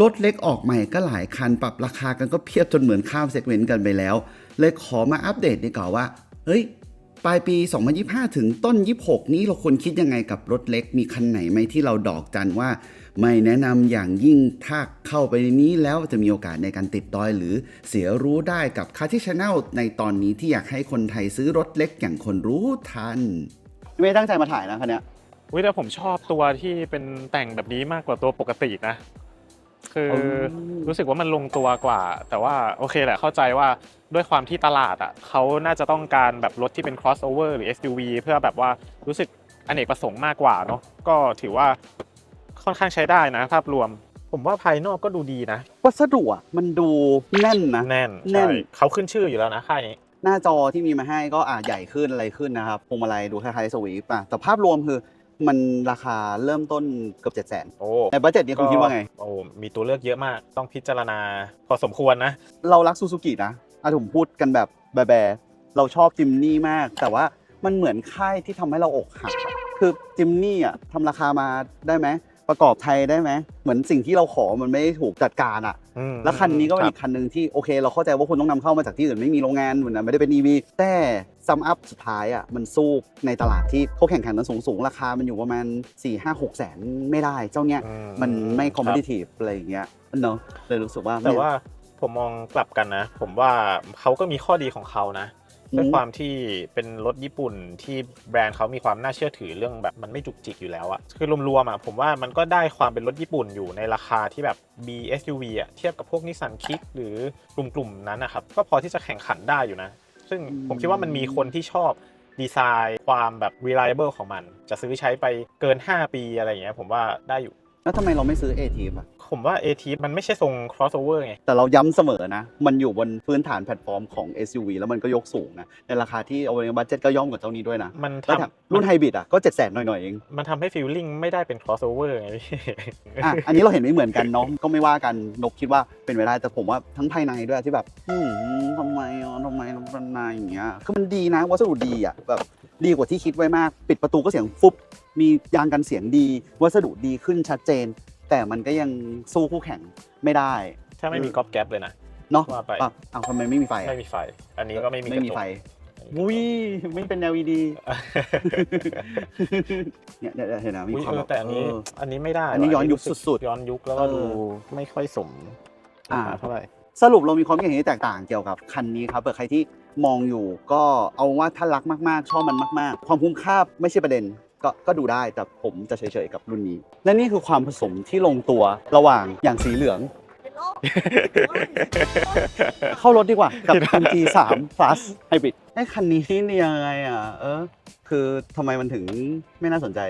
รถเล็กออกใหม่ก็หลายคัน ปรับราคากันก็เพียบจนเหมือนข้ามเซกเมนต์กันไปแล้ว เลยขอมาอัปเดตดีกว่าว่า เฮ้ย ปลายปี 2025 ถึงต้น 26 นี้เราควรคิดยังไงกับรถเล็ก มีคันไหนไหมที่เราดอกจันว่า ไม่แนะนำอย่างยิ่งถ้าเข้าไปในนี้แล้วจะมีโอกาสในการติดดอยหรือเสียรู้ได้กับคาที่ชแนลในตอนนี้ที่อยากให้คนไทยซื้อรถเล็กอย่างคนรู้ทัน ไม่ตั้งใจมาถ่ายนะคันนี้วิแต่ผมชอบตัวที่เป็นแต่งแบบนี้มากกว่าตัวปกตินะ คืออืมรู้สึกว่ามันลงตัวกว่า แต่ว่าโอเคแหละเข้าใจว่าด้วยความที่ตลาดอะเขาน่าจะต้องการแบบรถที่เป็น crossover หรือ SUV เพื่อแบบว่ารู้สึกอเนกประสงค์มากกว่าเนาะก็ถือว่าค่อนข้างใช้ได้นะ ภาพรวม ผมว่าภายนอกก็ดูดีนะ วัสดุอะมันดูแน่นนะ แน่นแน่ใช่นเขาขึ้นชื่ออยู่แล้วนะค่ายนี้หน้าจอที่มีมาให้ก็อ่าใหญ่ขึ้นอะไรขึ้นนะครับพวงมาลัยดูคล้ายๆสวีปอะแต่ภาพรวมคือ มันราคาเริ่มต้นเกือบ7 0 0 0 0นโอ้ในบัจเจ็ตนี้คุณคิดว่าไง โอ้มีตัวเลือกเยอะมากต้องพิจารณาพอสมควรนะ เรารักซูซูกินะอาผมพูดกันแบบแบะๆเราชอบจิมนี่มาก แต่ว่ามันเหมือนค่ายที่ทำให้เราอกหักอะคือจิมนี่อะทำราคามาได้ไหมประกอบไทยได้ไหมเหมือนสิ่งที่เราขอมันไม่ได้ถูกจัดการอะอืมแล้วคันนี้ก็เป็นครับอีกคันหนึ่งที่โอเค เราเข้าใจว่าคุณต้องนำเข้ามาจากที่อื่นไม่มีโรงงานเหมือนนะไม่ได้เป็น EV แต่ ซัมอัพสุดท้ายอะมันสู้ในตลาดที่เขาแข่งขันกันสูงๆ ราคามันอยู่ประมาณ 4 5 6 แสนไม่ได้ เจ้าเนี้ยอืมันไม่ครับ competitive อะไรอย่างเงี้ยเนาะเลยรู้สึกว่าแต่ว่าผมมองกลับกันนะ ผมว่าเขาก็มีข้อดีของเขานะอืมด้วยความที่เป็นรถญี่ปุ่นที่แบรนด์เขามีความน่าเชื่อถือเรื่องแบบมันไม่จุกจิกอยู่แล้วอะคือรวมๆอะผมว่ามันก็ได้ความเป็นรถญี่ปุ่นอยู่ในราคาที่แบบ BSUV อะเทียบกับพวกนิสสันคิกหรือกลุ่มๆนั้นนะครับก็พอที่จะแข่งขันได้อยู่นะ ซึ่งผมคิดว่ามันมีคนที่ชอบดีไซน์ความแบบ reliable ของมัน จะซื้อใช้ไปเกิน 5 ปีอะไรอย่างเงี้ยผมว่าได้อยู่ แล้วทำไมเราไม่ซื้อ a t อะ ผมว่า AT มันไม่ใช่ทรง crossover ไง แต่เราย้ำเสมอนะ มันอยู่บนพื้นฐานแพลตฟอร์มของ SUV แล้วมันก็ยกสูงนะ ในราคาที่เอาในบัตเจ็ตก็ย่อมกว่าเจ้านี้ด้วยนะมันแล้วแถมทำรุ่นไฮบริดอะก็7 0 0 0 0 0หน่อยๆเอง มันทำให้ฟีลลิ่งไม่ได้เป็น crossover ไงพี่ อะ อันนี้เราเห็นไม่เหมือนกันเนาะก็ไม่ว่ากันนกคิดว่าเป็นไปได้แต่ผมว่าทั้งภายในด้วยที่แบบอืม ทำไมอะทำไมภายในอย่างเงี้ยคือมันดีนะวัสดุดีอะแบบดีกว่าที่คิดไว้มาก ปิดประตูก็เสียงฟุบมียางกันเสียงดี วัสดุดีขึ้นชัดเจน แต่มันก็ยังสู้คู่แข่งไม่ได้ถ้าไม่มีก๊อปแก๊ปเลยนะเนาะว่าไปอะอ้าวทำไมไม่มีไฟอะไม่มีไฟ อันนี้ก็ไม่มีไม่มีกระจกไฟไม่มีกระจกอุ้ยไม่เป็น LED เนี่ยเนี่ยเนี่ยเห็นนะมีอุ๊ยความเอแบอบแต่อันนี้เอออันนี้ไม่ได้ อันนี้ว่ะย้อนยุครู้สุดๆ ย้อนยุคแล้วก็เออดูไม่ค่อยสมอ่าราคาเท่าไหร่ สรุปเรามีความคิดเห็นที่แตกต่างเกี่ยวกับคันนี้ครับเผื่อใครที่มองอยู่ก็เอาว่าถ้ารักมากๆ ชอบมันมาก ๆ ความคุ้มค่าไม่ใช่ประเด็นก็ก็ดูได้แต่ผมจะเฉยๆกับรุ่นนี้ และนี่คือความผสมที่ลงตัวระหว่างอย่างสีเหลือง เข้ารถดีกว่ากับ MG3 Plus Hybrid ไอ้คันนี้นี่ยังไงอะเออคือทำไมมันถึงไม่น่าสนใจ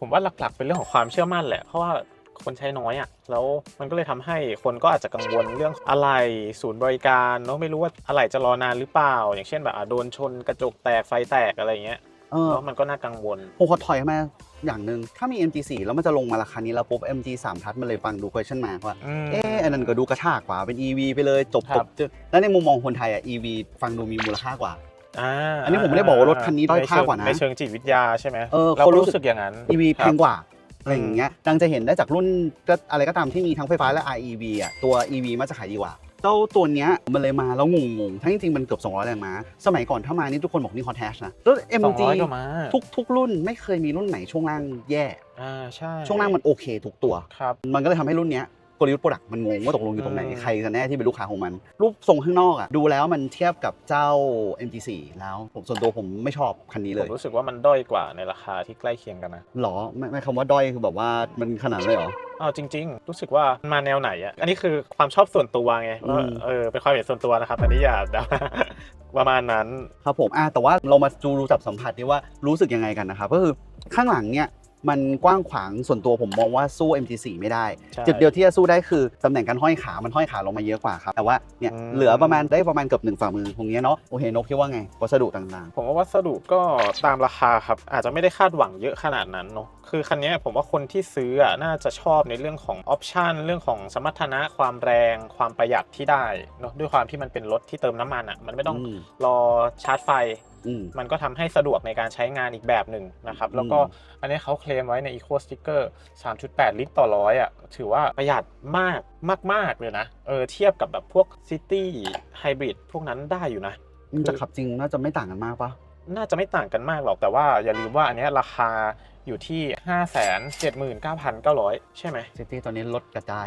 ผมว่าหลักๆ เป็นเรื่องของความเชื่อมั่นแหละ เพราะว่า คนใช้น้อยอะ แล้วมันก็เลยทำให้คนก็อาจจะกังวลเรื่องอะไรศูนย์บริการเนาะไม่รู้ว่าอะไรจะรอนานหรือเปล่า อย่างเช่นแบบอะโดนชนกระจกแตกไฟแตกอะไรอย่างเงี้ยเออเนาะมันก็น่ากังวลผมขอถอยมาอย่างหนึ่งถ้ามี MG4 แล้วมันจะลงมาราคานี้แล้วปุ๊บ MG3 ทัดมันเลยฟังดู question mark ว่าอืมเอออันนั้นก็ดูกระชากกว่าเป็น EV ไปเลยจบครัจบบแล้วในมุมมองคนไทยอะ EV ฟังดูมีมูลค่ากว่าอ่าอันนี้ผมไม่ได้บอกว่ารถคันนี้ด้อยค่ากว่านะในเชิงจิตวิทยาใช่ไหมเออเราคนรู้รู้สึกสึกอย่างนั้น EV แพครับงกว่า อะไรอย่างเงี้ยดังจะเห็นได้จากรุ่นก็อะไรก็ตามที่มีทั้งไฟฟ้าและ REV อะตัว EV มันจะขายดีกว่าเจ้าตัวเนี้ยมันเลยมาแล้วงงๆทั้งจริงๆมันเกือบ 200แรงม้า สมัยก่อนถ้ามานี่ทุกคนบอกนี่คอนแทชนะแล้วสอง MG ร้อยก็มาทุกทุกรุ่นไม่เคยมีรุ่นไหนช่วงล่างแย่ อ่าใช่ช่วงล่างมันโอเคทุกตัว ครับ มันก็เลยทำให้รุ่นเนี้ย กลยุทธ์โปรดักต์มันงงว่าตกลงอยู่ตรงไหนอืมใครกันแน่ที่เป็นลูกค้าของมัน รูปทรงข้างนอกอะดูแล้วมันเทียบกับเจ้า MG4 แล้วผมส่วนตัวผมไม่ชอบคันนี้ผเลมยรู้สึกว่ามันด้อยกว่าในราคาที่ใกล้เคียงกันนะหรอไม่ไม่คำว่าด้อยคือแบบว่ามันขนาดนั้นเลยเหรออ้าวจริง ๆ รู้สึกว่ามันมาแนวไหนอะ อันนี้คือความชอบส่วนตัวไงว่าอืมเออเป็นความเห็นส่วนตัวนะครับ อันนี้อย่าด่าประมาณนั้น ครับผมอะแต่ว่าเรามาดูรู้จับสัมผัสดีว่ารู้สึกยังไงกันนะครับก็คือข้างหลังเนี่ย มันกว้างขวางส่วนตัวผมมองว่าสู้ MG4 ไม่ได้ ใช่ จุดเดียวที่จะสู้ได้คือตำแหน่งการห้อยขา มันห้อยขาลงมาเยอะกว่าครับ แต่ว่าเนี่ยอืม เหลือประมาณได้ประมาณเกือบหนึ่งฝ่ามือตรงเนี้ยเนาะโอเคนกคิดว่าไงวัสดุต่างผมว่าวัสดุก็ตามราคาครับอาจจะไม่ได้คาดหวังเยอะขนาดนั้นเนาะคือคันเนี้ยผมว่าคนที่ซื้ออะน่าจะชอบในเรื่องของออปชันเรื่องของสมรรถนะความแรง ความประหยัดที่ได้เนาะด้วยความที่มันเป็นรถที่เติมน้ำมันอะมันไม่ๆต้องมรอชาร์จไฟอื มมันก็ทำให้สะดวกในการใช้งานอีกแบบหนึ่งนะครับ แล้วก็อันนี้เขาเคลมไว้ใน Eco Sticker 3.8 ลิตรต่อร้อยอะถือว่าประหยัดมากมาก ๆ เลยนะ เออเทียบกับแบบพวก City Hybrid พวกนั้นได้อยู่นะมันจะขับจริงน่าจะไม่ต่างกันมากปะน่าจะไม่ต่างกันมากหรอกแต่ว่าอย่าลืมว่าอันเนี้ยราคา อยู่ที่ 579,900 ใช่ไหมซิตี้ตอนนี้ลดกระจาย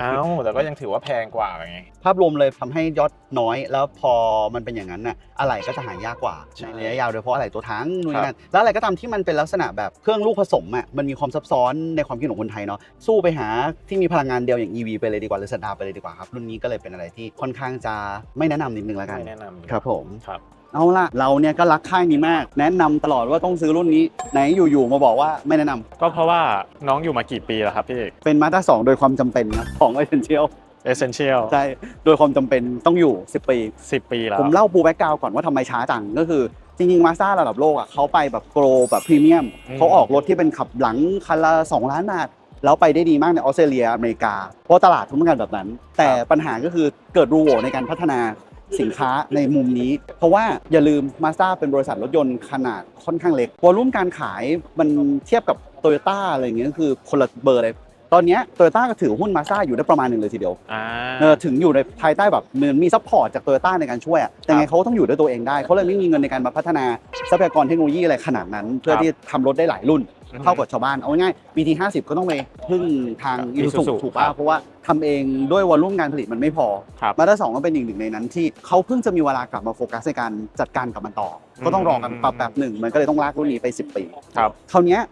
เอ้าแต่ก็ยังถือว่าแพงกว่าไง ภาพรวมเลยทำให้ยอดน้อยแล้วพอมันเป็นอย่างนั้นน่ะอะไรก็จะหายากกว่าใช่ในระยะยาวโดยเฉพาะอะไรตัวทั้งนู่นครับนี่นั่นแล้วอะไรก็ตามที่มันเป็นลักษณะแบบเครื่องลูกผสมอะมันมีความซับซ้อนในความคิดของคนไทยเนาะสู้ไปหาที่มีพลังงานเดียวอย่าง EV ไปเลยดีกว่าหรือสตาร์ไปเลยดีกว่าครับรุ่นนี้ก็เลยเป็นอะไรที่ค่อนข้างจะไม่แนะนำนิดนึงแล้วกันไม่แนะนำครับผมครับ เอาล่ะ เราเนี่ยก็รักค่ายนี้มาก แนะนำตลอดว่าต้องซื้อรุ่นนี้ ไหนอยู่ๆมาบอกว่าไม่แนะนำก็เพราะว่าน้องอยู่มากี่ปีแล้วครับพี่เอกเป็นมาสด้าสองโดยความจำเป็นครับของ Essential Essential ใช่ โดยความจำเป็นต้องอยู่ 10 ปี10ปีแล้วผมเล่าปูแบ็กกราวก่อนว่าทำไมช้าจัง ก็คือจริงๆมาสด้าระดับโลกอะเขาไปแบบโกลแบบพรีเมียมอืมเขาออกรถที่เป็นขับหลังคันละ2 ล้านบาทแล้วไปได้ดีมากในออสเตรเลียอเมริกา เพราะตลาดทุ่มกันแบบนั้น แต่ปัญหาก็คือเกิดรูโหว่ในการพัฒนา สินค้าในมุมนี้ เพราะว่าอย่าลืมมาสด้าเป็นบริษัทรถยนต์ขนาดค่อนข้างเล็กวอลุ่มการขายมันเทียบกับโตโยต้าอะไรอย่างเงี้ยคือคนละเบอร์เลยตอนเนี้โตโยต้าก็ถือหุ้นมาสด้าอยู่ได้ประมาณหนึ่งเลยทีเดียวอ่าเออถึงอยู่ในภายใต้แบบเหมือนมีซัพพอร์ตจากโตโยต้าในการช่วยอะแต่ไงเขาก็ต้องอยู่ด้วยตัวเองได้ เขาเลยไม่มีเงินในการมาพัฒนาทรัพยากรเทคโนโลยีอะไรขนาดนั้น เพื่อครับที่ทำรถได้หลายรุ่นอือฮึ เท่ากับชาวบ้านเอาง่ายๆ BT 50 ก็ต้องไปพึ่งทางครับ Isuzu Isuzu ถูกครัป่ะบเพราะว่าทำเองด้วยวอลลุ่มการผลิตมันไม่พอ ครับ มาด้าสองก็เป็นอีกหนึ่งในนั้นที่เขาเพิ่งจะมีเวลากลับมาโฟกัสในการจัดการกับมันต่อก็ต้องรอกันปรับแบบหนึ่งมันก็เลยต้องลากรุ่นนี้ไป 10 ปีครับ คราวเนี้ย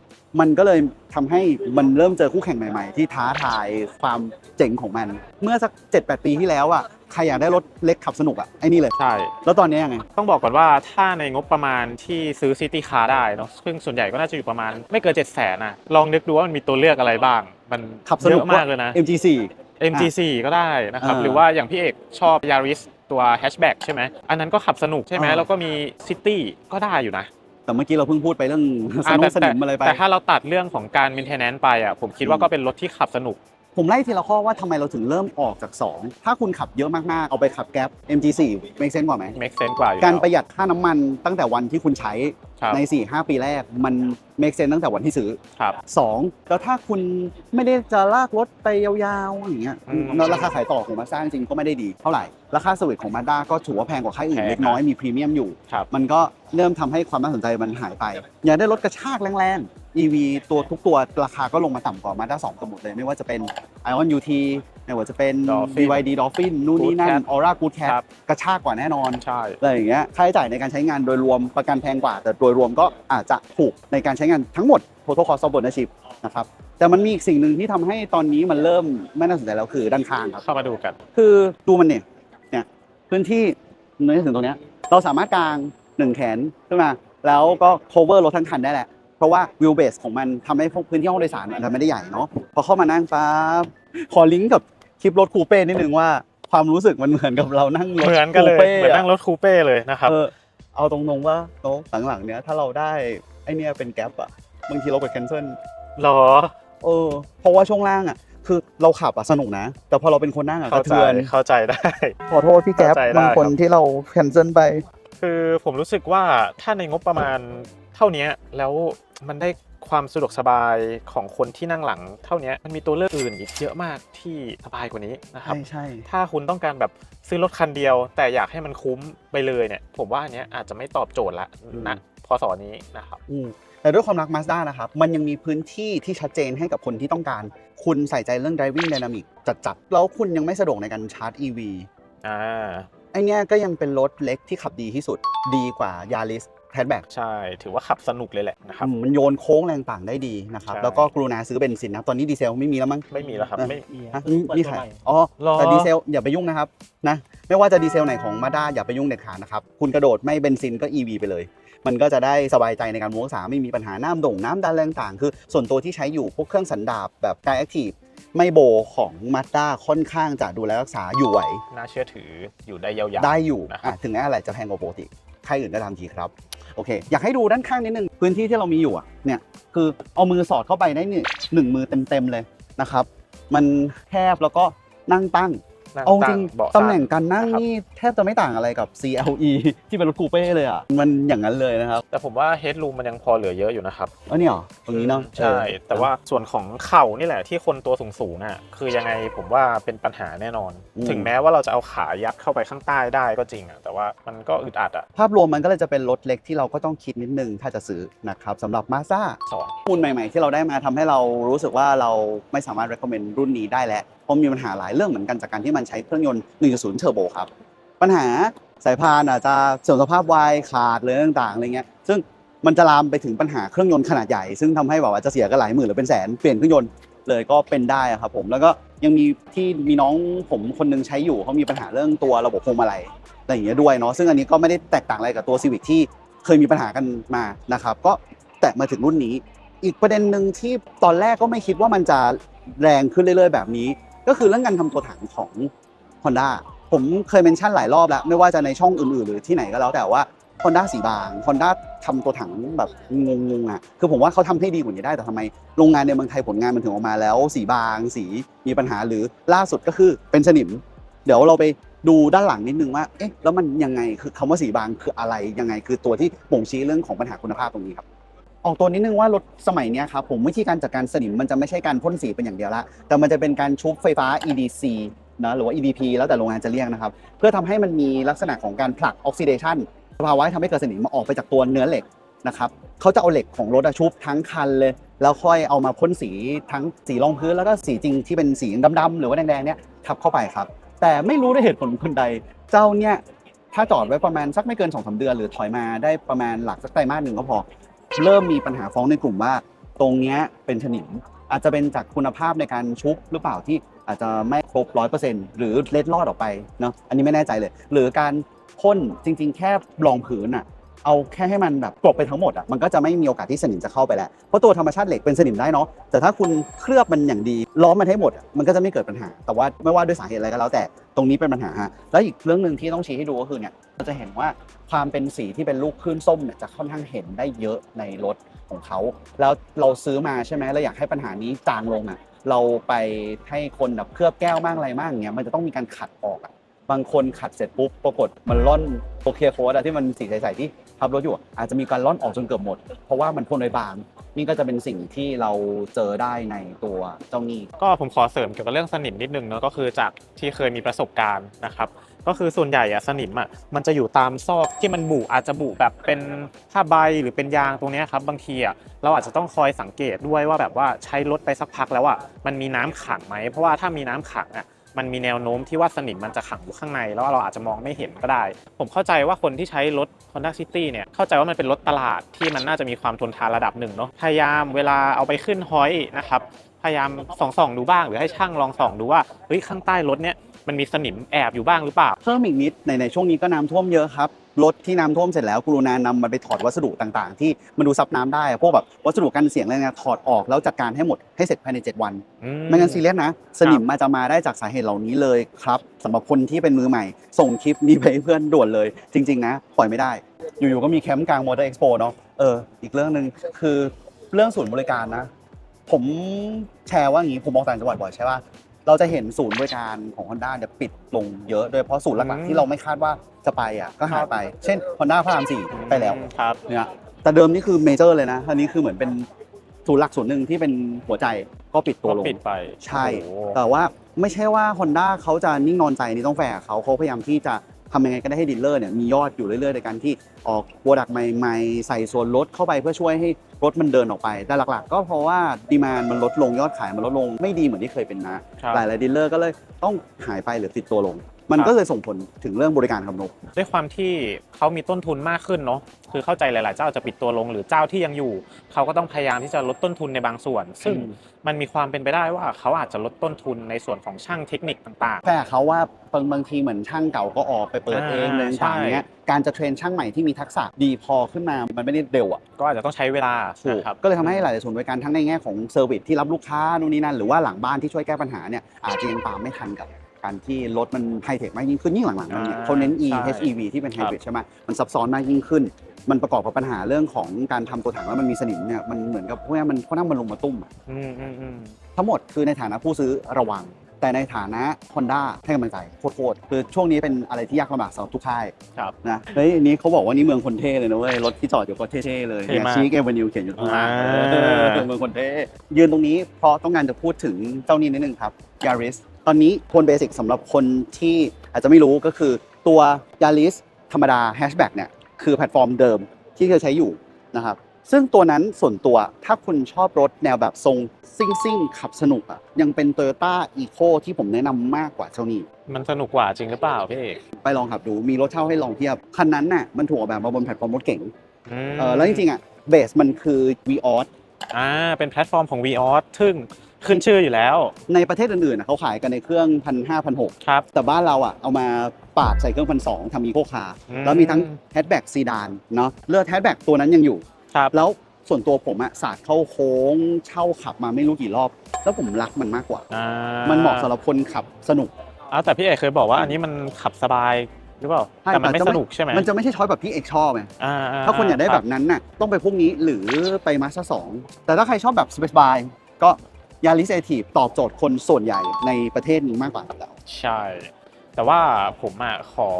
มันก็เลยทำให้มันเริ่มเจอคู่แข่งใหม่ๆ ที่ท้าทายความเจ๋งของมัน เมื่อสัก 7-8 ปีที่แล้วอะ ใครอยากได้รถเล็กขับสนุกอะไอ้นี่เลย ใช่ แล้วตอนนี้ยังไง ต้องบอกก่อนว่าถ้าในงบประมาณที่ซื้อซิตี้คาร์ได้เนาะซึ่งส่วนใหญ่ก็น่าจะอยู่ประมาณไม่เกิน7 0 0 0 0นะลองนึกดูว่ามันมีตัวเลือกอะไรบ้าง มันขับสเยนุกอะมากเลยนะ MG4 MG4 ก็ได้นะครับ อ่าหรือว่าอย่างพี่เอกชอบ Yaris ตัว hatchback ใช่ไหม อันนั้นก็ขับสนุกใช่ไหมอ่า แล้วก็มี City ก็ได้อยู่นะแต่เมื่อกี้เราเพิ่งพูดไปเรื่องสอ่านุแต่กสนิมอะไรไป แต่ถ้าเราตัดเรื่องของการ maintenance ไปอะผมคิดว่าก็เป็นรถที่ขับสนุก ผมไล่ทีละข้อว่าทำไมเราถึงเริ่มออกจาก 2 ถ้าคุณขับเยอะมากๆ เอาไปขับแก๊ป MG4 make sense กว่าไหม make sense กว่าอยู่การแล้วประหยัดค่าน้ำมันตั้งแต่วันที่คุณใช้ครับใน 4-5 ปีแรกมัน make sense ตั้งแต่วันที่ซื้อครับ2แล้วถ้าคุณไม่ได้จะลากรถไปยาวๆอย่างเงี้ยอืมแล้วราคาขายต่อของมาสด้าจริงๆก็ไม่ได้ดีเท่าไหร่ ราคาสวิตของมาด้าก็ถือว่าแพงกว่าค่ายอื่นแพงเล็กน้อยมีพรีเมียมอยู่ครับมันก็เริ่มทำให้ความน่าสนใจมันหายไป อยากได้รถกระชากแรงๆ EV ตัวทุกตัวราคาก็ลงมาต่ำกว่ามาด้า2กันหมดเลย ไม่ว่าจะเป็น Ion UT ไม่ว่าจะเป็น Dolphin BYD Dolphin นู่นนี่นั่น Good Cat Aura Good Cat ครับกระชากกว่าแน่นอนใช่ อะไรอย่างเงี้ยค่าใช้จ่ายในการใช้งานโดยรวมประกันแพงกว่า แต่โดยรวมก็อาจจะถูกในการใช้งานทั้งหมด total cost of ownership นะครับแต่มันมีอีกสิ่งหนึ่งที่ทำให้ตอนนี้มันเริ่มไม่น่าสนใจแล้วคือด้านข้างครับ เข้ามาดูกัน คือดูมันเนี่ยเนี่ยพื้นที่เนื้อถึงตรงเนี้ยเราสามารถกางหนึ่งแขนขึ้นมา แล้วก็ cover รถทั้งคันได้แหละเพ ราะว่า wheel base ของมันทำให้พวกพื้นที่ห้องโดยสารมันไม่ได้ใหญ่เนาะพอเข้ามานั่งปั๊บขอลิงก์กับคลิปรถคูเป้นิดนึงว่าความรู้สึกมันเหมือนกับเรานั่งรถเหมือนกันเลยคูป้เหมือนอะนั่งรถคูเป้เลยนะครับเออเอาตรงๆว่าโน้ตหลังๆเนี้ยถ้าเราได้ไอเนี้ยเป็นแก๊ปอะบางทีเรากด cancel หรอเออเพราะว่าช่วงล่างอะคือเราขับอะสนุกนะ แต่พอเราเป็นคนนั่งอะกเข้าระใจเทือนเข้าใจได้ ขอโทษพี่แก๊ปเข้าใจได้บางคนครับที่เรา cancel ไป คือผมรู้สึกว่าถ้าในงบประมาณเท่านี้แล้วมันได้ความสะดวกสบายของคนที่นั่งหลังเท่านี้มันมีตัวเลือกอื่นอีกเยอะมากที่สบายกว่านี้นะครับใช่ใช่ถ้าคุณต้องการแบบซื้อรถคันเดียว แต่อยากให้มันคุ้มไปเลยเนี่ย ผมว่าอันเนี้ยอาจจะไม่ตอบโจทย์ละนะพอสอนี้นะครับอืมแต่ด้วยความรัก Mazda นะครับ มันยังมีพื้นที่ที่ชัดเจนให้กับคนที่ต้องการ คุณใส่ใจเรื่อง driving dynamic จัดๆ แล้วคุณยังไม่สะดวกในการชาร์จ EV อ่าไอเนี้ยก็ยังเป็นรถเล็กที่ขับดีที่สุดดีกว่า Yaris Hatchback ใช่ ถือว่าขับสนุกเลยแหละนะครับอืมมันโยนโค้งแรงต่างได้ดีนะครับใช่แล้วก็กรุณาซื้อเบนซินนะครับตอนนี้ดีเซลไม่มีแล้วมั้ง ไม่มีแล้วครับ ไม่ฮะนี่ขายอ๋อหรอแต่ดีเซลอย่าไปยุ่งนะครับนะ ไม่ว่าจะดีเซลไหนของมาด้าอย่าไปยุ่งเด็ดขาดนะครับ คุณกระโดดไม่เบนซินก็ EV ไปเลย มันก็จะได้สบายใจในการวงศาไม่มีปัญหาน้ำด่งน้ำดันแรงต่าง คือ ส่วนตัวที่ใช้อยู่พวกเครื่องสันดาปแบบกายแอคทีฟไม่โบของมาด้าค่อนข้างจะดูแลรักษาอยู่ไหว น่าเชื่อถืออยู่ได้ยาวๆ ได้อยู่นะครับอะถึงแม้อะไรจะแพงกว่าปกติ ใครอื่นก็ตามทีครับโอเค อยากให้ดูด้านข้างนิดนึงพื้นที่ที่เรามีอยู่อะเนี่ยคือเอามือสอดเข้าไปได้นี่หนึ่งมือเต็มๆเลยนะครับ มันแคบแล้วก็นั่งตั้ง นั่งเอาจตั้ริงงเบาะตำแหน่งการนั่งนะครับ นี่แทบจะไม่ต่างอะไรกับ CLE ที่เป็นรถคูเป้เลยอะ มันอย่างนั้นเลยนะครับแต่ผมว่าเฮด o ูมมันยังพอเหลือเยอะอยู่นะครับเออเนี่ยเหรอตรงนี้เนาะใช่แต่ว่าส่วนของเข่านี่แหละที่คนตัวสูงๆน่ะคือยังไงผมว่าเป็นปัญหาแน่นอน ถึงแม้ว่าเราจะเอาขายัดเข้าไปข้างใต้ได้ก็จริงอะแต่ว่ามันก็อึดอัดอะภาพรวมมันก็เลยจะเป็นรถเล็กที่เราก็ต้องคิดนิดนึงถ้าจะซื้อนะครับสำหรับ Mazda สอง ข้อมูลใหม่ ๆ ที่เราได้มาทำให้เรารู้สึกว่าเราไม่สามารถ recommend รุ่นนี้ได้แล้วเพราะมีปัญหาหลายเรื่องเหมือนกันจากการที่มันใช้เครื่องยนต์ 1.0 เทอร์โบครับ ปัญหาสายพานอาจจะเสื่อมสภาพไวขาดเลยต่างๆอะไรเงี้ยซึ่งมันจะลามไปถึงปัญหาเครื่องยนต์ขนาดใหญ่ ซึ่งทำให้แบบว่าจะเสียกันหลายหมื่นหรือเป็นแสนเปลี่ยนเครื่องยนต์เลยก็เป็นได้อะครับผมแล้วก็ยังมีที่มีน้องผมคนนึงใช้อยู่เขามีปัญหาเรื่องตัวระบบพวงมาลัยอะไรอย่างเงี้ยด้วยเนาะซึ่งอันนี้ก็ไม่ได้แตกต่างอะไรกับตัว Civic ที่เคยมีปัญหากันมานะครับ ก็แตะมาถึงรุ่นนี้ อีกประเด็นหนึ่งที่ตอนแรกก็ไม่คิดว่ามันจะแรงขึ้นเรื่อยๆ แบบนี้ ก็คือเรื่องการทำตัวถังของ Honda ผมเคยเมนชั่นหลายรอบแล้ว ไม่ว่าจะในช่องอื่นๆ หรือที่ไหนก็แล้วแต่ว่า Honda สีบาง Honda ทำตัวถังแบบงงๆอะคือผมว่าเขาทำให้ดีกว่านี้ได้แต่ทำไมโรงงานในเมืองไทยผลงานมันถึงออกมาแล้ว สีบางสีมีปัญหาหรือล่าสุดก็คือเป็นสนิม เดี๋ยวเราไปดูด้านหลังนิดนึงว่าเอ๊ะแล้วมันยังไงคือคำว่าสีบางคืออะไรยังไง คือตัวที่บ่งชี้เรื่องของปัญหาคุณภาพตรงนี้ครับ ออกตัวนิดนึงว่ารถสมัยเนี้ยครับผมวิธีการจัดการสนิมมันจะไม่ใช่การพ่นสีเป็นอย่างเดียวละแต่มันจะเป็นการชุบไฟฟ้า EDC นะหรือว่า EDP แล้วแต่โรงงานจะเรียกนะครับ เพื่อทำให้มันมีลักษณะของการผลักออกซิเดชันสภาวะที่ทำให้เกิดสนิมมาออกไปจากตัวเนื้อเหล็กนะครับเขาจะเอาเหล็กของรถอะชุบทั้งคันเลย แล้วค่อยเอามาพ่นสีทั้งสีรองพื้นแล้วก็สีจริงที่เป็นสีดำๆหรือว่าแดงๆเนี่ยทับเข้าไปครับ แต่ไม่รู้ด้วยเหตุผลคนใด เจ้าเนี่ยถ้าจอดไว้ประมาณสักไม่เกิน2อสเดือน หรือถอยมาได้ประมาณหลักสักไตรมาสหนึ่งก็พอ เริ่มมีปัญหาฟ้องในกลุ่มว่า ตรงเนี้ยเป็นสนิม อาจจะเป็นจากคุณภาพในการชุบหรือเปล่าที่อาจจะไม่ครบร้อยเปอร์เซ็นต์หรือเล็ดลอดออกไปเนาะอันนี้ไม่แน่ใจเลย หรือการพ่นจริง ๆ แค่รองผืนอะ เอาแค่ให้มันแบบกลบไปทั้งหมดอะมันก็จะไม่มีโอกาสที่สนิมจะเข้าไปแล้วเพราะตัวธรรมชาติเหล็กเป็นสนิมได้เนาะแต่ถ้าคุณเคลือบมันอย่างดีล้อมมันให้หมดมันก็จะไม่เกิดปัญหา แต่ว่าไม่ว่าด้วยสาเหตุอะไรก็แล้วแต่ตรงนี้เป็นปัญหาฮะแล้วอีกเรื่องหนึ่งที่ต้องชี้ให้ดูก็คือเนี่ยเราจะเห็นว่าความเป็นสีที่เป็นลูกคลื่นส้มเนี่ยจะค่อนข้างเห็นได้เยอะในรถของเขาแล้วเราซื้อมาใช่ไหมเราอยากให้ปัญหานี้จางลงอะเราไปให้คนแบบเคลือบแก้วมากอะไรมากอย่างเงี้ยมันจะต้องมีการขัดออกอะ บางคนขัดเสร็จปุ๊บปรากฏมันล่อนโอเคโค้ดอะที่มันสีใสๆที่ทับรถอยู่อะอาจจะมีการล่อนออกจนเกือบหมด เพราะว่ามันพ่นไว้บางนี่ก็จะเป็นสิ่งที่เราเจอได้ในตัวเจ้านี่ก็ผมขอเสริมเกี่ยวกับเรื่องสนิมนิดนึงเนาะก็คือจากที่เคยมีประสบการณ์นะครับ ก็คือส่วนใหญ่อะสนิมอะมันจะอยู่ตามซอกที่มันบุอาจจะบุแบบเป็นผ้าใบหรือเป็นยางตรงเนี้ยครับบางทีอะเราอาจจะต้องคอยสังเกตด้วยว่าแบบว่าใช้รถไปสักพักแล้วอะมันมีน้ำขังไหมเพราะว่าถ้ามีน้ำขังอะ มันมีแนวโน้มที่ว่าสนิมมันจะขังอยู่ข้างใน แล้วเราอาจจะมองไม่เห็นก็ได้ ผมเข้าใจว่าคนที่ใช้รถ Honda City เนี่ยเข้าใจว่ามันเป็นรถตลาดที่มันน่าจะมีความทนทานระดับหนึ่งเนาะพยายามเวลาเอาไปขึ้นฮอยนะครับพยายามส่องๆดูบ้างหรือให้ช่างลองส่องดูว่าเฮ้ยข้างใต้รถเนี่ย มันมีสนิมแอบอยู่บ้างหรือเปล่า เพิ่มอีกนิดในในช่วงนี้ก็น้ำท่วมเยอะครับรถที่น้ำท่วมเสร็จแล้วกรุณานำมันไปถอดวัสดุต่างๆ ที่มันดูซับน้ำได้พวกแบบวัสดุกันเสียงอะไรเงี้ยถอดออกแล้วจัดการให้หมดให้เสร็จภายใน 7 วันอื ไม่งั้นซีเรียสนะ สนิมมาจะมาได้จากสาเหตุเหล่านี้เลยครับสำหรับคนที่เป็นมือใหม่ ส่งคลิปนี้ไปให้เพื่อนด่วนเลย จริง ๆ นะ ปล่อยไม่ได้ อยู่ๆก็มีแคมป์กลางมอเตอร์เอ็กซ์โปเนาะเอออีกเรื่องหนึ่งคือเรื่องศูนย์บริการนะ ผมแชร์ว่าอย่างนี้ผมมองต่างจังหวัดบ่อยใช่ป่ะ เราจะเห็นศูนย์บริการของ Honda เนี่ยปิดลงเยอะโดยเฉพาะศูนย์หลักๆที่เราไม่คาดว่าจะไปอะก็หายไป เช่น Honda พระรามสี่ไปแล้วครับเนี่ยแต่เดิมนี่คือเมเจอร์เลยนะอันนี้คือเหมือนเป็นศูนย์หลักศูนย์หนึ่งที่เป็นหัวใจก็ปิดตัวลงก็ปิดไปใช่ โอ้โห แต่ว่าไม่ใช่ว่า Honda เขาจะนิ่งนอนใจนี่ต้องแฟร์กับเขาเขาพยายามที่จะ ทำยังไงก็ได้ให้ดีลเลอร์เนี่ยมียอดอยู่เรื่อยๆในการที่ออกโปรดักต์ใหม่ๆ ใส่ส่วนลดเข้าไปเพื่อช่วยให้รถมันเดินออกไป แต่หลักๆ ก็เพราะว่าดีมานมันลดลงยอดขายมันลดลงไม่ดีเหมือนที่เคยเป็นนะครับ หลายๆดีลเลอร์ก็เลยต้องหายไปหรือติดตัวลง มันก็เลยส่งผลถึงเรื่องบริการครับนก ด้วยความที่เขามีต้นทุนมากขึ้นเนาะคือเข้าใจหลาย ๆ เจ้าจะปิดตัวลงหรือเจ้าที่ยังอยู่ เขาก็ต้องพยายามที่จะลดต้นทุนในบางส่วน ซึ่งอืมมันมีความเป็นไปได้ว่าเขาอาจจะลดต้นทุนในส่วนของช่างเทคนิคต่างแฟร์เขาว่าบางบางทีเหมือนช่างเก่าก็ออกไปเปิดเองอ่าเลยต่างๆเนี้ยการจะเทรนช่างใหม่ที่มีทักษะดีพอขึ้นมา มันไม่ได้เร็วอะๆก็อาจจะต้องใช้เวลาถูกนะครับก็เลยทำให้หลายๆศูนย์บริการทั้งในแง่ของเซอร์วิสที่รับลูกค้านู่นนี่นั่นหรือว่าหลังบ้านที่ช่วยแก้ปัญหาเนี่ยอาจจะยังตามไม่ทันกับ การที่รถมันไฮเทคมากยิ่งขึ้นยิ่งหลังๆมาเนี่ยอ่าเขาเน้น E ใช่ HEV ที่เป็นไฮครับบริดใช่ไหมมันซับซ้อนมากยิ่งขึ้น มันประกอบกับปัญหาเรื่องของการทำตัวถังแล้วมันมีสนิมเนี่ยมันเหมือนกับพวกนี้มันค่อนข้างมันลงมาตุ้มอะ อืมอืมอืม ทั้งหมดคือในฐานะผู้ซื้อระวัง แต่ในฐานะ Honda ให้กำลังใจโคตรๆคือช่วงนี้เป็นอะไรที่ยากลำบากสำหรับทุกค่ายครับนะเฮ้ยอันนี้เขาบอกว่านี่เมืองคนเท่เลยนะเว้ยรถที่จอดอยู่ก็เท่ๆเลยเท่เนี่ยมากชี้เอเวนิวเขียนอยู่ข้างล่างอ่า เออเมืองคนเท่ยืนตรงนี้เพราะต้องการจะพูดถึงเจ้านี้นิดนึงครับ Yaris ตอนนี้คนเบสิกสำหรับคนที่อาจจะไม่รู้ก็คือตัว Yaris ธรรมดาแฮชแบ็กเนี่ยคือแพลตฟอร์มเดิมที่เคยใช้อยู่นะครับซึ่งตัวนั้นส่วนตัวถ้าคุณชอบรถแนวแบบทรงซิ่งซิ่งๆขับสนุกอะยังเป็น Toyota Eco ที่ผมแนะนำมากกว่าเจ้านี้มันสนุกกว่าจริงหรือเปล่าพี่เอกไปลองขับดูมีรถเช่าให้ลองเทียบ คันนั้นน่ะมันถูกออกแบบมาบนแพลตฟอร์มรถเก๋งมเออแล้วจริงๆอะเบสมันคือ v ีออส อ่าเป็นแพลตฟอร์มของ v ีออสซึ่งขึ้นชื่ออยู่แล้ว ในประเทศอื่นๆน่ะเขาขายกันในเครื่องพันห้าพันหกครับ แต่บ้านเราอะเอามาปาดใส่เครื่องพันสองทำอีโคคาร์อืม แล้วมีทั้งแฮชแบ็กซีดานเนาะเลือกแฮชแบ็กตัวนั้นยังอยู่ ครับ แล้วส่วนตัวผมอะสาดเข้าโค้งเช่าขับมาไม่รู้กี่รอบ แล้วผมรักมันมากกว่า อ่ามันเหมาะสำหรับคนขับสนุกอ้าวแต่พี่เอกเคยบอกว่าอันนี้มันขับสบาย หรือเปล่าใช่แต่มันไม่แต่สจะไม่นุกใช่ไหมมันจะไม่ใช่ช้อยแบบที่เอกชอบไงอ่าถ้าคนอยากได้แบบนั้นน่ะต้องไปพวกนี้หรือไปมาสเตอร์สองแต่ถ้าใครชอบแบบสบายๆก็ยาริสเอทีฟตอบโจทย์คนส่วนใหญ่ในประเทศนี้มากกว่าครับแล้วใช่ แต่ว่าผมอะขอ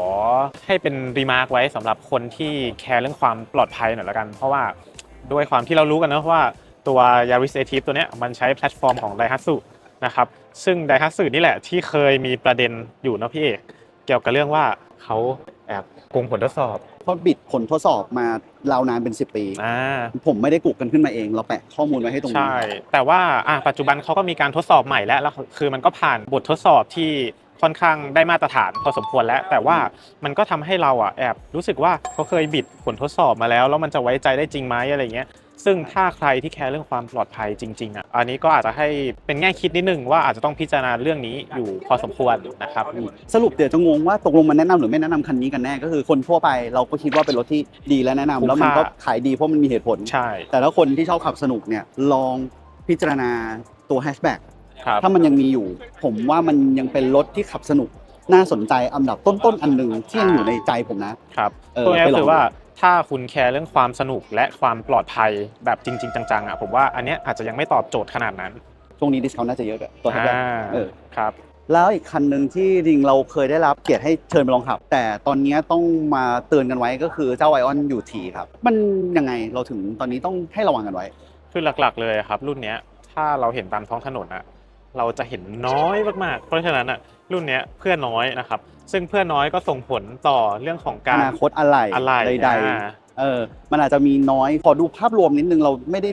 ให้เป็นรีมาร์กไว้สำหรับคนที่แคร์เรื่องความปลอดภัยหน่อยละกัน เพราะว่าด้วยความที่เรารู้กันนะว่าตัว Yaris a t i v ตัวเนี้ยมันใช้แพลตฟอร์มของ Daihatsu นะครับซึ่ง Daihatsu นี่แหละที่เคยมีประเด็นอยู่เนอะพี่เอกเกี่ยวกับเรื่องว่า เขาแอบโกงผลทดสอบ เพราะบิดผลทดสอบมาราวนานเป็น 10 ปี อ่า ผมไม่ได้กุกกันขึ้นมาเอง เราแปะข้อมูลไว้ให้ตรงนี้ใช่ แต่ว่าอะปัจจุบันเขาก็มีการทดสอบใหม่แล้วแล้ว คือมันก็ผ่านบททดสอบที่ค่อนข้างได้มาตรฐานพอสมควรแล้ว แต่ว่ามันก็ทำให้เราอะแอบรู้สึกว่าเขาเคยบิดผลทดสอบมาแล้ว แล้วมันจะไว้ใจได้จริงไหมอะไรเงี้ย ซึ่งถ้าใครที่แคร์เรื่องความปลอดภัยจริงๆอะอันนี้ก็อาจจะให้เป็นแง่คิดนิดนึงว่าอาจจะต้องพิจารณาเรื่องนี้อยู่พอสมควรนะครับสรุปเดี๋ยวจะงงว่าตกลงมันแนะนำหรือไม่แนะนำคันนี้กันแน่ก็คือคนทั่วไปเราก็คิดว่าเป็นรถที่ดีและแนะนำคุ้มแล้วมันก็ค่าขายดีเพราะมันมีเหตุผลใช่แต่ถ้าคนที่ชอบขับสนุกเนี่ยลองพิจารณาตัวแฮชแบ็กครับถ้ามันยังมีอยู่ ผมว่ามันยังเป็นรถที่ขับสนุกน่าสนใจอันดับต้นๆอันหนึ่งที่ยังอยู่ในใจผมนะครับเออพูดง่ายไปๆลองคือว่า ถ้าคุณแคร์เรื่องความสนุกและความปลอดภัยแบบจริง ๆ จังๆอะผมว่าอันเนี้ยอาจจะยังไม่ตอบโจทย์ขนาดนั้นช่วงนี้ดิสคาวน่าจะเยอะด้วยตัวแฮชแบ็กอ่าเออ ครับ แล้วอีกคันหนึ่งที่จริงเราเคยได้รับเกียรติให้เชิญไปลองขับ แต่ตอนนี้ต้องมาเตือนกันไว้ก็คือเจ้าไอออนยูทีครับ มันยังไงเราถึงตอนนี้ต้องให้ระวังกันไว้ คือหลักๆเลยครับ รุ่นเนี้ยถ้าเราเห็นตามท้องถนนอะ เราจะเห็นน้อยมากๆ เพราะฉะนั้นอะรุ่นเนี้ยเพื่อนน้อยนะครับ ซึ่งเพื่อนน้อยก็ส่งผลต่อเรื่องของอการนาคตอะไรอะไรใดอ่าๆเออมันอาจจะมีน้อยพอดูภาพรวมนิดนึงเราไม่ได้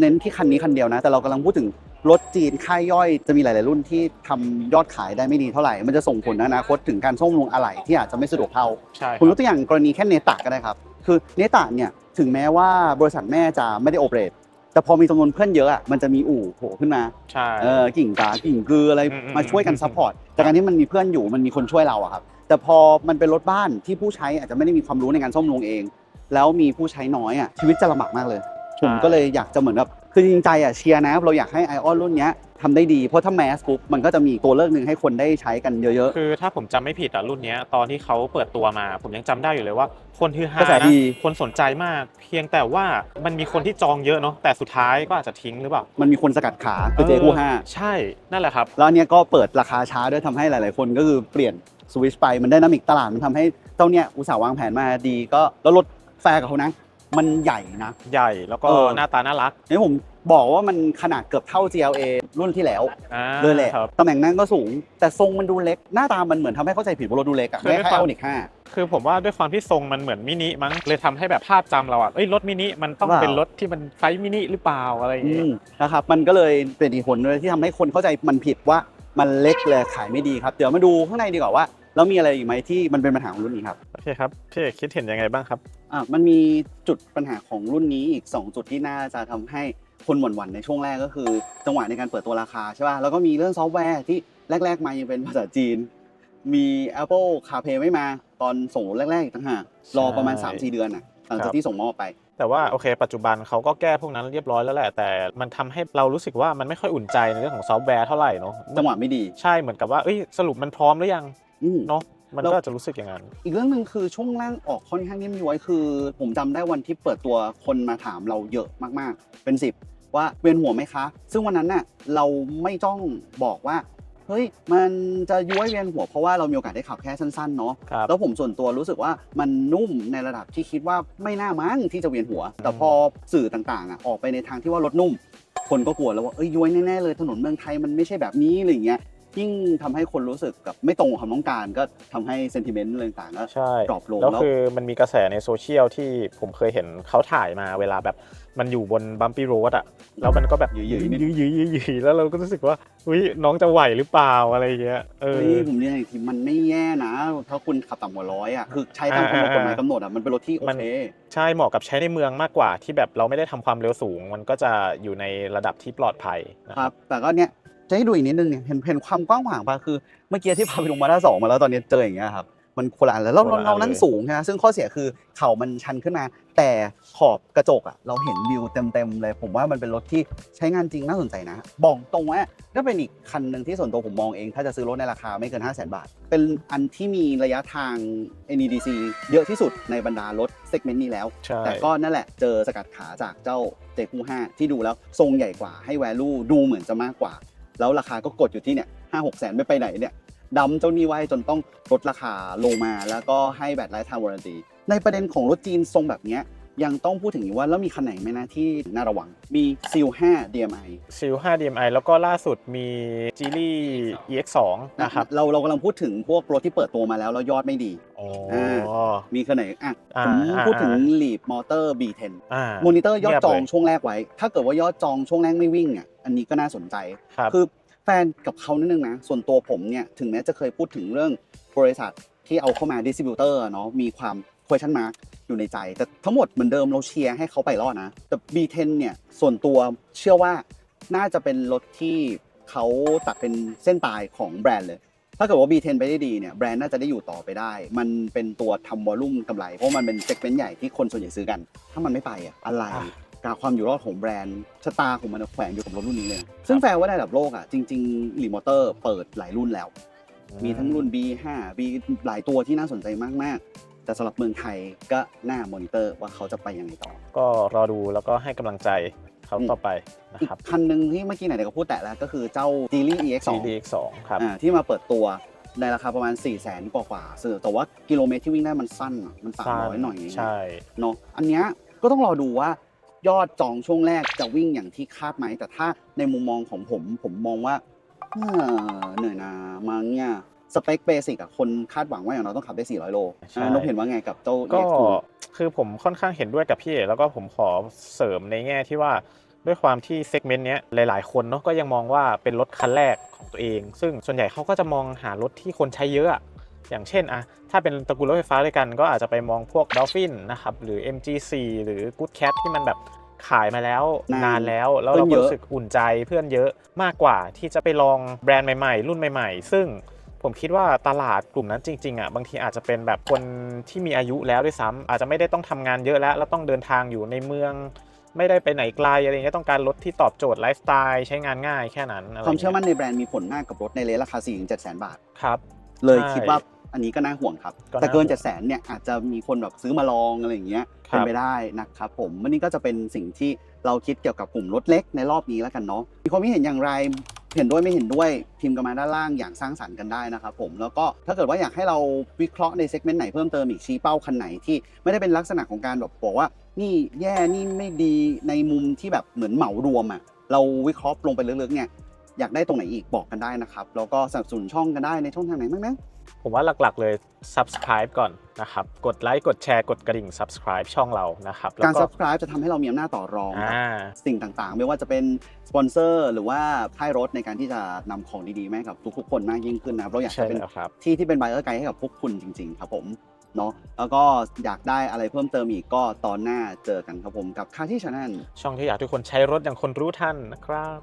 เน้นที่คันนี้คันเดียวนะ แต่เรากำลังพูดถึงรถจีนค่ายย่อยจะมีหลาย ๆ รุ่นที่ทำยอดขายได้ไม่ดีเท่าไหร่ มันจะส่งผลในอนาคตถึงการส่งลงอะไหล่ที่อาจจะไม่สะดวกเท่าใช่คผมยรักบตัวอย่างกรณีแค่เนตะก็ได้ครับ คือเนตะเนี่ยถึงแม้ว่าบริษัทแม่จะไม่ได้โอเปเรต แต่พอมีจำนวนเพื่อนเยอะอะมันจะมีอู่โผล่ขึ้นมาใช่ เออกิ่งกากิ่งกืออะไรอืมอืม มาช่วยกันซัพพอร์ตจากการที่มันมีเพื่อนอยู่มันมีคนช่วยเราอะครับแต่พอมันเป็นรถบ้านที่ผู้ใช้อาจจะไม่ได้มีความรู้ในการซ่อมลงเอง แล้วมีผู้ใช้น้อยอะชีวิตจะลำบากมากเลย ผมก็เลยอยากจะเหมือนแบบ คือจริงๆใจอะเชียร์นะเราอยากให้ไอออนรุ่นเนี้ยทำได้ดีเพราะถ้าแมสปุ๊บมันก็จะมีตัวเลือกหนึ่งให้คนได้ใช้กันเยอะคือถ้าผมจำไม่ผิดอะรุ่นเนี้ยตอนที่เขาเปิดตัวมา ผมยังจำได้อยู่เลยว่า คนฮือฮากระแสนะดี คนสนใจมาก เพียงแต่ว่ามันมีคนที่จองเยอะเนาะแต่สุดท้ายก็อาจจะทิ้งหรือเปล่าๆ มันมีคนสกัดขาคือเจคู่ห้า ใช่นั่นแหละครับ แล้วอันเนี้ยก็เปิดราคาช้าด้วยทำให้หลาย ๆ คนก็คือเปลี่ยนสวิชไปมันได้นามิกตลาดมันทำให้เจ้าเนี้ยอุตสาห์วางแผนมาดีก็แล้วรถแฟร์กับเขานะ มันใหญ่นะ ใหญ่แล้วก็เออ หน้าตาน่ารักนี่ผมบอกว่ามันขนาดเกือบเท่า GLA รุ่นที่แล้วอ่าเลยแหละครับ ตำแหน่งนั่งก็สูง แต่ทรงมันดูเล็ก หน้าตามันเหมือนทำให้เข้าใจผิดว่ารถดูเล็กอะคือไม่ด้วยใช่ความโอนิกห้า คือผมว่าด้วยความที่ทรงมันเหมือนมินิมั้งเลยทำให้แบบภาพจำเราอะเอ้ยรถมินิมันต้องเปล่าเป็นรถที่มันไซส์มินิหรือเปล่าอะไรอย่างอืเงี้ยมนะครับมันก็เลยเป็นอีกผลเลยที่ทำให้คนเข้าใจมันผิดว่ามันเล็กเลยขายไม่ดีครับ เดี๋ยวมาดูข้างในดีกว่าว่า แล้วมีอะไรอีกไหมที่มันเป็นปัญหาของรุ่นนี้ครับโอเคครับพี่เอกคิดเห็นยังไงบ้างครับ อะมันมีจุดปัญหาของรุ่นนี้อีก 2 จุดที่น่าจะทำให้คนหวั่นๆในช่วงแรกก็คือ จังหวะในการเปิดตัวราคาใช่ป่ะแล้วก็มีเรื่องซอฟต์แวร์ที่แรก ๆ มายังเป็นภาษาจีน มี Apple CarPlay ไม่มาตอนส่งรถแรกๆอีกต่างหากรอประมาณใช่3-4 เดือนอะหลังคจารักบที่ส่งมอบไป แต่ว่าโอเค ปัจจุบันเขาก็แก้พวกนั้นเรียบร้อยแล้วแหละ แต่มันทำให้เรารู้สึกว่ามันไม่ค่อยอุ่นใจในเรื่องของซอฟต์แวร์เท่าไหร่เนาะจังหวะไม่ดี ใช่เหมือนกับว่าเอ้ยสรุปมันพร้อมหรือยัง อืม เนาะมันแล้วก็อาจจะรู้สึกอย่างนั้น อีกเรื่องหนึ่งคือช่วงล่างออกค่อนข้างนิ่มย้อยคือ ผมจำได้วันที่เปิดตัวคนมาถามเราเยอะมากๆ เป็นสิบว่าเวียนหัวไหมคะ ซึ่งวันนั้นน่ะเราไม่ต้องบอกว่าเฮ้ยมันจะย้วยเวียนหัวเพราะว่าเรามีโอกาสได้ขับแค่สั้นๆเนาะครับ แล้วผมส่วนตัวรู้สึกว่ามันนุ่มในระดับที่คิดว่าไม่น่ามั้งที่จะเวียนหัว แต่พอสื่อต่างๆอะออกไปในทางที่ว่ารถนุ่ม คนก็กลัวแล้วว่าเอ้ยย้วยแน่ๆเลยถนนเมืองไทยมันไม่ใช่แบบนี้อะไรอย่างเงี้ย ยิ่งทำให้คนรู้สึกกับไม่ตรงกับความต้องการ ก็ทำให้เซนติเมนต์อะไรต่างๆก็ ใช่ดรอปลงแล้วแล้วคือมันมีกระแสในโซเชียลที่ผมเคยเห็นเขาถ่ายมาเวลาแบบมันอยู่บนบัมปี้โรดอะแล้วมันก็แบบหยืยๆนิด ยืยยืยยืยยืยแล้วเราก็รู้สึกว่าอุ้ยน้องจะไหวหรือเปล่าอะไรเงี้ยเออ เฮ้ยผมเรียนอีกทีมันไม่แย่นะ ถ้าคุณขับต่ำกว่าร้อยอะคือใช้ตามความกฎหมายกำหนดอะมันเป็นรถที่โอมัน เค ใช่เหมาะกับใช้ในเมืองมากกว่าที่แบบเราไม่ได้ทำความเร็วสูง มันก็จะอยู่ในระดับที่ปลอดภัยนะครับแต่ก็เนี่ย จะให้ดูอีกนิดนึงเนี่ยเห็นเห็นความกว้างขวางปะคือเมื่อกี้ที่พาไปลงมาด้าสองมาแล้วตอนนี้เจออย่างเงี้ยครับมันคนละอันแล้วเราเราเรานั่งสูงใช่ไหมซึ่งข้อเสียคือเข่ามันชันขึ้นมา แต่ขอบกระจกอะเราเห็นวิวเต็มๆเลย ผมว่ามันเป็นรถที่ใช้งานจริงน่าสนใจนะ บอกตรงว่าก็เป็นอีกคันหนึ่งที่ส่วนตัวผมมองเอง ถ้าจะซื้อรถในราคาไม่เกิน 5 0 0 0 0 0บาท เป็นอันที่มีระยะทาง NEDC เยอะที่สุดในบรรดารถเซกเมนต์นี้แล้ว ใช่ แต่ก็นั่นแหละเจอสกัดขาจากเจ้าเจคู5ที่ดูแล้วทรงใหญ่กว่าให้ value ดูเหมือนจะมากกว่า แล้วราคาก็กดอยู่ที่เนี่ยห้าหกแสนไม่ไปไหนเนี่ยดัมเจ้าหนี้ไว้จนต้องลดราคาลงมา แล้วก็ให้แบตไลฟ์ไทม์วารันตีในประเด็นของรถจีนทรงแบบเนี้ ยยังต้องพูดถึงอีกว่าแล้วมีคันไหนไหมนะที่น่าระวัง มีซิล5 DMI ซิล5 DMI แล้วก็ล่าสุดมีจีลี่ EX2 นะครับ เราเรากำลังพูดถึงพวกรถที่เปิดตัวมาแล้วแล้วยอดไม่ดีอ๋อมีคันไหนอะอ่าผมอ่าพูดถึง Leap Motor B10 อ่ามอนิเตอร์ยอดเงียบจองเลยช่วงแรกไว้ ถ้าเกิดว่ายอดจองช่วงแรกไม่วิ่งอะอันนี้ก็น่าสนใจครับคือแฟนกับเขานิดนึงนะ ส่วนตัวผมเนี่ยถึงแม้จะเคยพูดถึงเรื่องบริษัทที่เอาเข้ามาดิสติบิวเตอร์เนาะมีความ question mark อยู่ในใจ แต่ทั้งหมดเหมือนเดิมเราเชียร์ให้เขาไปรอดนะ แต่ B10 เนี่ยส่วนตัวเชื่อว่าน่าจะเป็นรถที่เขาตัดเป็นเส้นตายของแบรนด์เลย ถ้าเกิดว่า B10 ไปได้ดีเนี่ยแบรนด์น่าจะได้อยู่ต่อไปได้ มันเป็นตัวทำวอลลุ่มกำไร เพราะมันเป็นเซกเมนต์ใหญ่ที่คนส่วนใหญ่ซื้อกัน ถ้ามันไม่ไปอะอะไรอะการความอยู่รอดของแบรนด์ชะตาของมันแขวนอยู่กับรถรุ่นนี้เลยนะซึ่งแฟร์ว่าในระดับโลกอะจริงๆรีมอเตอร์เปิดหลายรุ่นแล้ว มีทั้งรุ่น B5 B หลายตัวที่น่าสนใจมากๆ แต่สำหรับเมืองไทยก็น่ามอนิเตอร์ว่าเขาจะไปยังไงต่อ ก็รอดูแล้วก็ให้กำลังใจเขาต่อไปนะอีกครับ คันหนึ่งที่เมื่อกี้ไหนๆก็พูดแตะแล้วก็คือเจ้า g e l y EX2 GD X2 ครับ อ่าที่มาเปิดตัวในราคาประมาณ 4 0 0 0 0 0กว่าๆซึ่งแต่ว่ากิโลเมตรที่วิ่งได้มันสั้นอะมัน 300 หน่อยเองใช่ เนาะอันเนี้ยก็ต้องรอดูว่ายอดจองช่วงแรกจะวิ่งอย่างที่คาดไหม แต่ถ้าในมุมมองของผม ผมมองว่าเอ่อเหนื่อยนะมั้งเนี่ย สเปคเบสิกอะคนคาดหวังว่าอย่างเราต้องขับได้ 400 โลใช่อ่านกเห็นว่าไงกับเจ้า ก็ EX2 คือผมค่อนข้างเห็นด้วยกับพี่เอกแล้วก็ผมขอเสริมในแง่ที่ว่าด้วยความที่เซกเมนต์เนี้ยหลาย ๆ คนเนาะก็ยังมองว่าเป็นรถคันแรกของตัวเอง ซึ่งส่วนใหญ่เขาก็จะมองหารถที่คนใช้เยอะอะอย่างเช่นอะถ้าเป็นตระกูลรถไฟฟ้าด้วยกัน ก็อาจจะไปมองพวก Dolphin นะครับหรือ MG4 หรือ Good Cat ที่มันแบบขายมาแล้วนานนานแล้วแล้วเพื่เราอนก็เยอะ รู้สึกอุ่นใจเพื่อนเยอะมากกว่าที่จะไปลองแบรนด์ใหม่ ๆ รุ่นใหม่ ๆ ซึ่ง ผมคิดว่าตลาดกลุ่มนั้นจริงๆอะบางทีอาจจะเป็นแบบคนที่มีอายุแล้วด้วยซ้ำอาจจะไม่ได้ต้องทำงานเยอะแล้ว แล้วต้องเดินทางอยู่ในเมือง ไม่ได้ไปไหนไกลอะไรเงี้ยต้องการรถที่ตอบโจทย์ไลฟ์สไตล์ใช้งานง่ายแค่นั้นอะไรความเชื่อมั่นงี้ยในแบรนด์มีผลมากกับรถในเลทราคา4 7แสนบาทครับเลยใช่คิดว่าอันนี้ก็น่าห่วงครับก็น่าแต่เกินห่วง7แสนเนี่ยอาจจะมีคนแบบซื้อมาลองอะไรอย่างเงี้ยครับเป็นไปได้นะครับผมวันนี้ก็จะเป็นสิ่งที่เราคิดเกี่ยวกับกลุ่มรถเล็กในรอบนี้แล้วกันเนาะมีความคิดเห็นอย่างไร เห็นด้วยไม่เห็นด้วยพิมพ์กันมาด้านล่างอย่างสร้างสรรค์กันได้นะครับผมแล้วก็ถ้าเกิดว่าอยากให้เราวิเคราะห์ในเซกเมนต์ไหนเพิ่มเติมอีกชี้เป้าคันไหนที่ไม่ได้เป็นลักษณะของการแบบบอกว่า นี่แย่นี่ไม่ดีในมุมที่แบบเหมือนเหมารวมอะเราวิเคราะห์ลงไปลึกๆเนี่ยอยากได้ตรงไหนอีกบอกกันได้นะครับแล้วก็สนับสนุนช่องกันได้ในช่องทางไหนบ้างนะ ผมว่าหลักๆเลย subscribe ก่อนนะครับ กดไลค์ กดแชร์ กดกระดิ่ง subscribe ช่องเรานะครับแล้วการก็ subscribe จะทำให้เรามีอำนาจต่อรองกับอ่าสิ่งต่างๆ ไม่ว่าจะเป็นสปอนเซอร์หรือว่าค่ายรถในการที่จะนำของดีๆมาให้กับทุกๆคนมากยิ่งขึ้นนะครับเราอยากใช่จะเป็นแล้วครับที่ที่เป็นไบเออร์ไกด์ให้กับพวกคุณจริง ๆ ครับผมเนาะแล้วก็อยากได้อะไรเพิ่มเติมอีกก็ตอนหน้าเจอกันครับผมกับค่าที่ชาแนลช่องที่อยากให้ทุกคนใช้รถอย่างคนรู้ทันนะครับ